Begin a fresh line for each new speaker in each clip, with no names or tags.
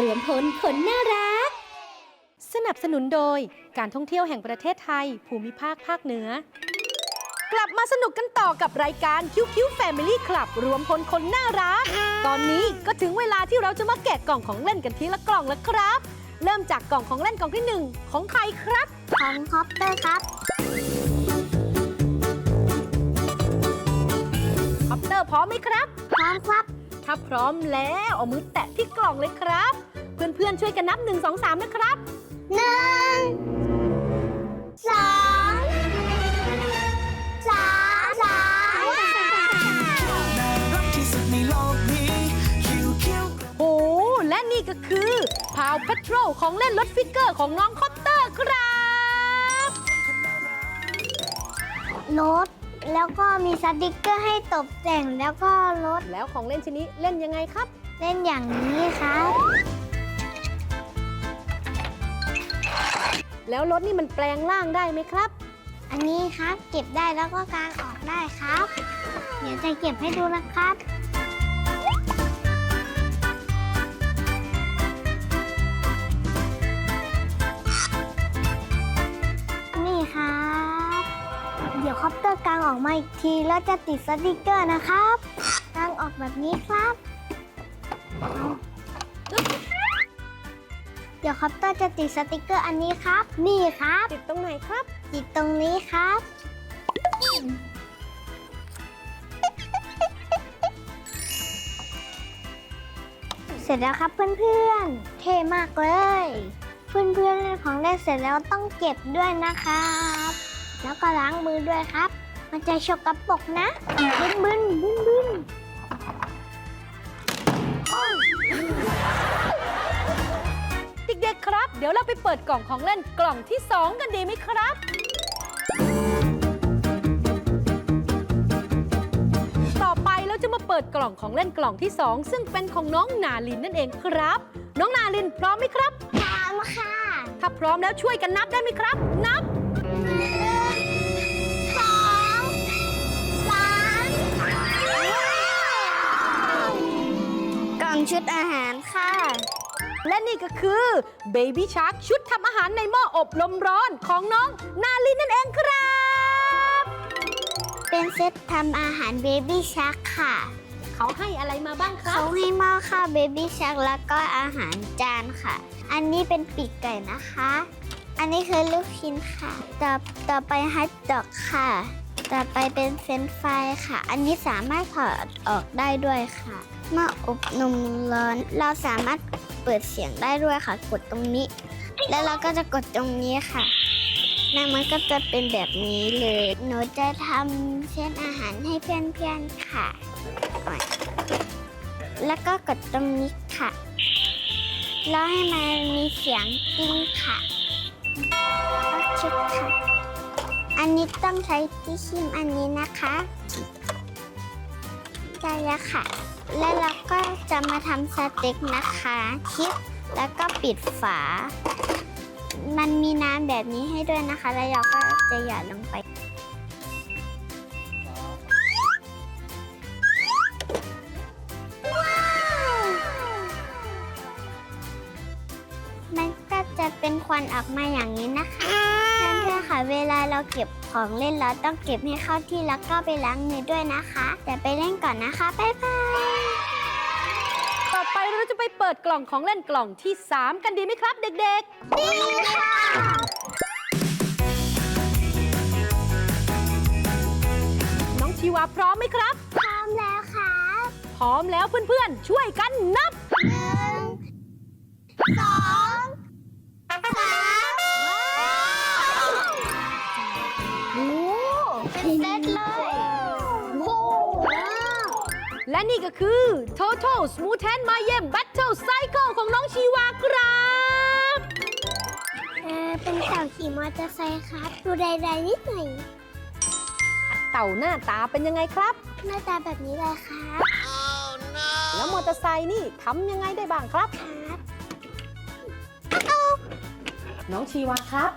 รวมพลคนน่ารัก
สนับสนุนโดยการท่องเที่ยวแห่งประเทศไทย ภูมิภาคภาคเหนือ กลับมาสนุกกันต่อกับรายการคิวคิวแฟมิลี่คลับรวมพลคนน่ารัก ตอนนี้ก็ถึงเวลาที่เราจะมาแกะกล่องของเล่นกันทีละกล่องแล้วครับ เริ่มจากกล่องของเล่นกล่องที่หนึ่งของใครครับ
ของคอปเตอร์ครับ
คอปเตอร์พร้อมไหมครับ
พร้อมครับ
ถ้าพร้อมแล้วเอามือแตะที่กล่องเลยครับ เพื่อนๆช่วยกันนับ 1 2 3 นะครับ
หนึ่งสองสามสาม
น่ารักที่สุดในโลกนี้คิวคิว
โอ้และนี่ก็คือพาวเพทรลของเล่นรถฟิกเกอร์ของน้องคอปเตอร์ครับ
รถ แล้วก็มีสติกเกอร์ให้ตกแต่งแล้วก็รถ
แล้วของเล่นชิ้นนี้เล่นยังไงครับ
เล่นอย่างนี้ครับ
แล้วรถนี่มันแปลงร่างได้ไหมครับ
อันนี้ครับเก็บได้แล้วก็กางออกได้ครับ เดี๋ยวจะเก็บให้ดูนะครับ คอปเตอร์กางออกมาอีกทีแล้วจะติดสติกเกอร์นะครับกางออกแบบนี้ครับเอาเดี๋ยวคอปเตอร์จะติดสติกเกอร์อันนี้ครับ นี่ครับ
ติดตรงไหนครับ
ติดตรงนี้ครับเสร็จแล้วครับเพื่อนๆ เท่มากเลย เพื่อนๆเล่นของเล่นเสร็จแล้วต้องเก็บด้วยนะครับ แล้วก็ล้างมือด้วยครับ มันจะฉกกระปรกนะบึ้นบึ้นบึ้นบึ้น
เด็กๆครับ เดี๋ยวเราไปเปิดกล่องของเล่นกล่องที่ 2 กันดีไหมครับ ต่อไปเราจะมาเปิดกล่องของเล่นกล่องที่ 2 ซึ่งเป็นของน้องนาลินนั่นเองครับ น้องนาลินพร้อมไหมครับ
พร้อมค่ะ
ถ้าพร้อมแล้วช่วยกันนับได้ไหมครับ นับ
ชุดอาหารค่ะ
และนี่ก็คือ Baby Shark ชุดทำอาหารในหม้ออบลมร้อนของน้องนาลินนั่นเองครับ
เป็นเซตทำอาหารเบบี้ชักค่ะ
เขาให้อะไรมาบ้างครั
เขา
บ
ให้หม้อข้าวเบบี้ชักแล้วก็อาหารจานค่ะ อันนี้เป็นปีกไก่นะคะ อันนี้คือลูกชิ้นค่ะ ต่อต่อไปฮัทดอกค่ะ ต่อไปเป็นเฟรนช์ฟรายค่ะ อันนี้สามารถถอดออกได้ด้วยค่ะ หม้ออบนมร้อน เราสามารถเปิดเสียงได้ด้วยค่ะ กดตรงนี้ แล้วเราก็จะกดตรงนี้ค่ะแล้วมันก็จะเป็นแบบนี้เลย หนูจะทำเส้นอาหารให้เพื่อนๆค่ะ แล้วก็กดตรงนี้ค่ะ แล้วให้มันมีเสียงติ้งค่ะก็ชุดค่ะ อันนี้ต้องใช้ที่ชิมอันนี้นะคะ ได้แล้วค่ะ แล้วเราก็จะมาทำสเต็กนะคะคลิปแล้วก็ปิดฝา มันมีน้ำแบบนี้ให้ด้วยนะคะ แล้วเราก็จะหยอดลงไปมันก็จะเป็นควันออกมาอย่างนี้นะคะเพื่อนๆค่ะเวลาเราเก็บของเล่นเราต้องเก็บให้เข้าที่แล้วก็ไปล้างมือด้วยนะคะ แต่ไปเล่นก่อนนะคะ บ๊ายบาย
เราจะไปเปิดกล่องของเล่นกล่องที่ 3 กันดีไหมครับเด็ก
ดีค่ะ
ๆน้องชีวาพร้อมไหมครับ
พร้อมแล้วค่ะ
พร้อมแล้วเพื่อนๆ ช่วยกันนับ
หนึ่งสองสาม นี่
ก็คือ Total Smooth and Mayhem Battle Cycle ของน้องชีวาครับ
เออเป็นเต่าขี่มอเตอร์ไซค์ครับ ดูใดๆนิดหน่อย
เต่าหน้าตาเป็นยังไงครับ
หน้าตาแบบนี้เลยครับ
แล้วมอเตอร์ไซค์นี่ทำยังไงได้บ้างครับ
ครับ
น้องชีวาครับ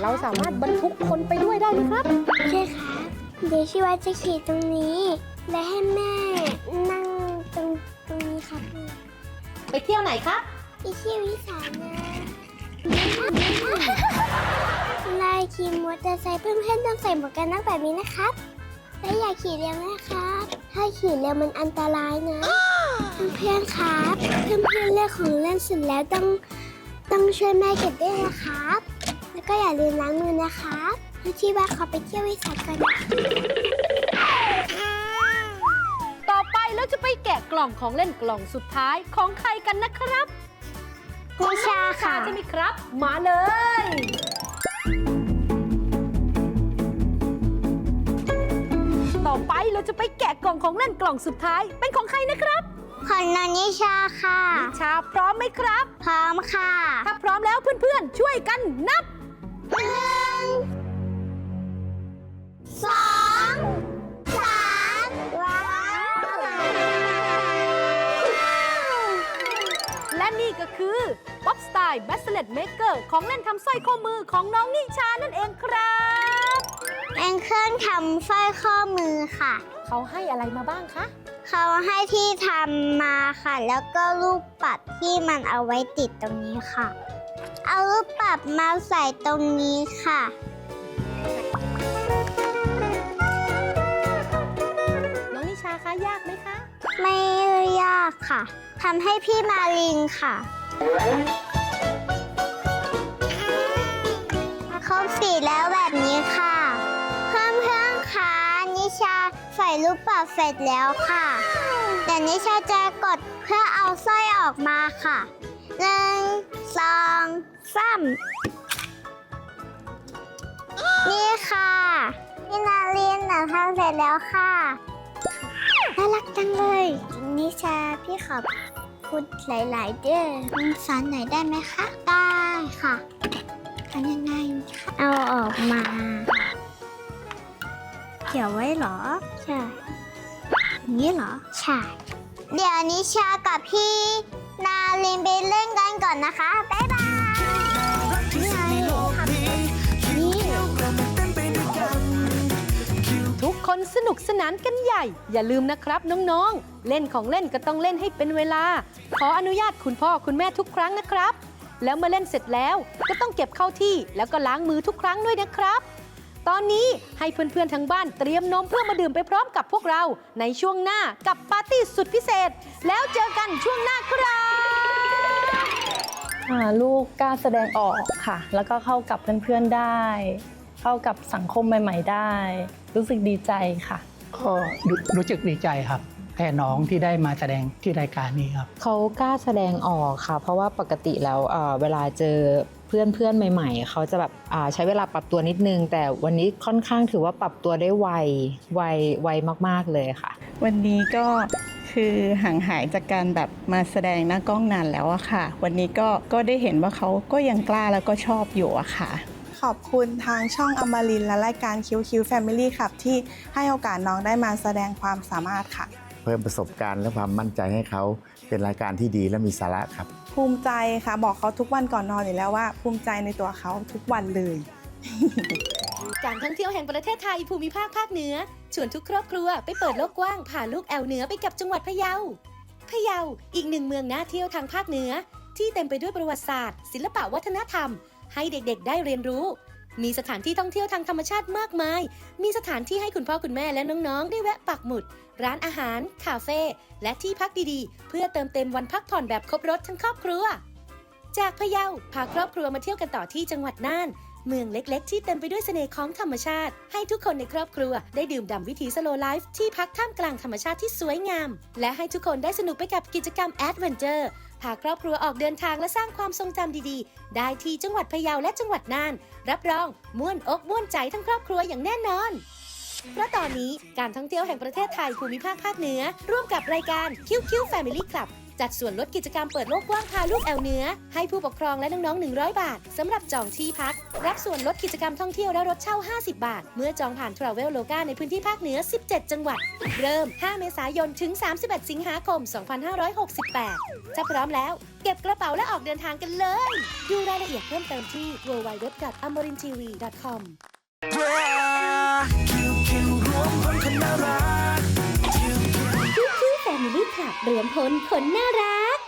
เราสามารถบรรทุกคนไปด้วยได้ไหมครับ
ใช่ครับ เดี๋ยวชิวาจะขี่ตรงนี้ และให้แม่
ไปเที่ยวไหนครับ
ไปเที่ยววิสานนะเวลาขี่มอเตอร์ไซค์เพื่อนๆต้องใส่หมวกกันน็อกแบบนี้นะครับ และอย่าขี่เร็วนะครับ ถ้าขี่เร็วมันอันตรายนะ เพื่อนๆครับ เพื่อนๆเลือกของเล่นเสร็จแล้วต้องต้องช่วยแม่เก็บด้วยนะครับ แล้วก็อย่าลืมล้างมือนะครับที่ว่าเขาไปเที่ยววิสานกัน นะ
ต่อไปเราจะไปแกะกล่องของเล่นกล่องสุดท้ายของใครกันนะครับ
นิชาค่ะ
ใช่ไหมครับ มาเลย ต่อไปเราจะไปแกะกล่องของเล่นกล่องสุดท้าย เป็นของใครนะครับ
ของนนนิชาค่ะ
ชาพร้อมไหมครับ
พร้อมค่ะ
ถ้าพร้อมแล้วเพื่อนๆ ช่วยกันนับ Pop Style b a s s l e t Maker ของเล่นทำสร้อยข้อมือของน้องนิชานั่นเองครับ
เป็นเครื่องทำสร้อยข้อมือค่ะ
เขาให้อะไรมาบ้างคะ
เขาให้ที่ทำมาค่ะ แล้วก็ลูกปัดที่มันเอาไว้ติดตรงนี้ค่ะ เอาลูกปัดมาใส่ตรงนี้ค่ะ
น้องนิชาคะยากไหมคะ
ไม่ยากค่ะทำให้พี่มาลินค่ะ ใส่ลูกปัดเสร็จแล้วค่ะ แต่นิชาจะกดเพื่อเอาสร้อยออกมาค่ะหนึ่งสองสามนี่ค่ะพี่นาลินหนูทำเสร็จแล้วค่ะ น่ารักจังเลย นิชาพี่ขอบคุณหลาย ๆ เด้อสอนหน่อยได้ไหมคะ ได้ค่ะทำยังไงคะเอาออกมา เกี่ยวไว้เหรอ ใช่อย่างนี้เหรอ ใช่ เดี๋ยวนิชากับพี่นาลินไปเล่นกันก่อนนะคะ บ๊ายบาย
รักที่สุดในโลกนี้คิวคิวเรามาเต้นไปด้วยกันคิว
ทุกคนสนุกสนานกันใหญ่ อย่าลืมนะครับน้องๆ เล่นของเล่นก็ต้องเล่นให้เป็นเวลา ขออนุญาตคุณพ่อคุณแม่ทุกครั้งนะครับ แล้วเมื่อเล่นเสร็จแล้วก็ต้องเก็บเข้าที่แล้วก็ล้างมือทุกครั้งด้วยนะครับ ตอนนี้ให้เพื่อนๆทางบ้านเตรียมนมเพื่อมาดื่มไปพร้อมกับพวกเรา ในช่วงหน้ากับปาร์ตี้สุดพิเศษ แล้วเจอกันช่วงหน้าครับ
อ่าลูกกล้าแสดงออกค่ะ แล้วก็เข้ากับเพื่อนๆได้ เข้ากับสังคมใหม่ ๆ ได้ รู้สึกดีใจค่ะ
ก็รู้รู้สึกดีใจครับแทนน้องที่ได้มาแสดงที่รายการนี้ครับ
เขากล้าแสดงออกค่ะ เพราะว่าปกติแล้วเอ่อเวลาเจอเพื่อนเพื่อนๆใหม่ ๆ เขาจะแบบอ่าใช้เวลาปรับตัวนิดนึง แต่วันนี้ค่อนข้างถือว่าปรับตัวได้ไวไวไวมากๆเลยค่ะ
วันนี้ก็คือห่างหายจากการแบบมาแสดงหน้ากล้องนานแล้วอะค่ะ วันนี้ก็ก็ได้เห็นว่าเขาก็ยังกล้าแล้วก็ชอบอยู่อะค่ะ
ขอบคุณทางช่องอมรินทร์และรายการ QQ Family ครับที่ให้โอกาสน้องได้มาแสดงความสามารถค่ะ
เพิ่มประสบการณ์และความมั่นใจให้เขาเป็นรายการที่ดีและมีสาระครับ
ภูมิใจค่ะบอกเขาทุกวันก่อนนอนอยู่แล้วว่า ภูมิใจในตัวเขาทุกวันเลย
การท่องเที่ยวแห่งประเทศไทยภูมิภาคภาคเหนือ ชวนทุกครอบครัวไปเปิดโลกกว้างผ่าลูกแอวเหนือไปกับจังหวัดพะเยาพะเยาอีกหนึ่งเมืองน่าเที่ยวทางภาคเหนือ ที่เต็มไปด้วยประวัติศาสตร์ ศิลปะวัฒนธรรม ให้เด็กๆ ได้เรียนรู้ มีสถานที่ท่องเที่ยวทางธรรมชาติมากมาย มีสถานที่ให้คุณพ่อคุณแม่และน้องๆ ได้แวะปักหมุด ร้านอาหาร คาเฟ่ และที่พักดีๆ เพื่อเติมเต็มวันพักผ่อนแบบครบรถทั้งครอบครัว จากพะเยาพาครอบครัวมาเที่ยวกันต่อที่จังหวัดน่าน เมืองเล็กๆ ที่เต็มไปด้วยเสน่ห์ของธรรมชาติ ให้ทุกคนในครอบครัวได้ดื่มด่ำวิถีสโลไลฟ์ที่พักท่ามกลางธรรมชาติที่สวยงาม และให้ทุกคนได้สนุกไปกับกิจกรรมแอดเวนเจอร์ พาครอบครัวออกเดินทางและสร้างความทรงจำดีๆ ได้ที่จังหวัดพะเยาและจังหวัดน่าน รับรองม่วนอกม่วนใจทั้งครอบครัวอย่างแน่นอน เพราะตอนนี้การท่องเที่ยวแห่งประเทศไทยภูมิภาคภาคเหนือ ร่วมกับรายการคิวคิวแฟมิลี่คลับ จัดส่วนลดกิจกรรมเปิดโลกกว้างพาลูกแอวเหนือให้ผู้ปกครองและน้องๆ 100 บาทสำหรับจองที่พัก รับส่วนลดกิจกรรมท่องเที่ยวและรถเช่า 50 บาท เมื่อจองผ่าน Travel Loga ในพื้นที่ภาคเหนือ 17 จังหวัด เริ่ม 5 เมษายนถึง 31 สิงหาคม 2568 ถ้าพร้อมแล้ว เก็บกระเป๋าและออกเดินทางกันเลย ดูรายละเอียดเพิ่มเติมที่ www.amorintv.com
คิวคิวรวมพลคนน่ารัก
กับเรือมพลคนน่ารัก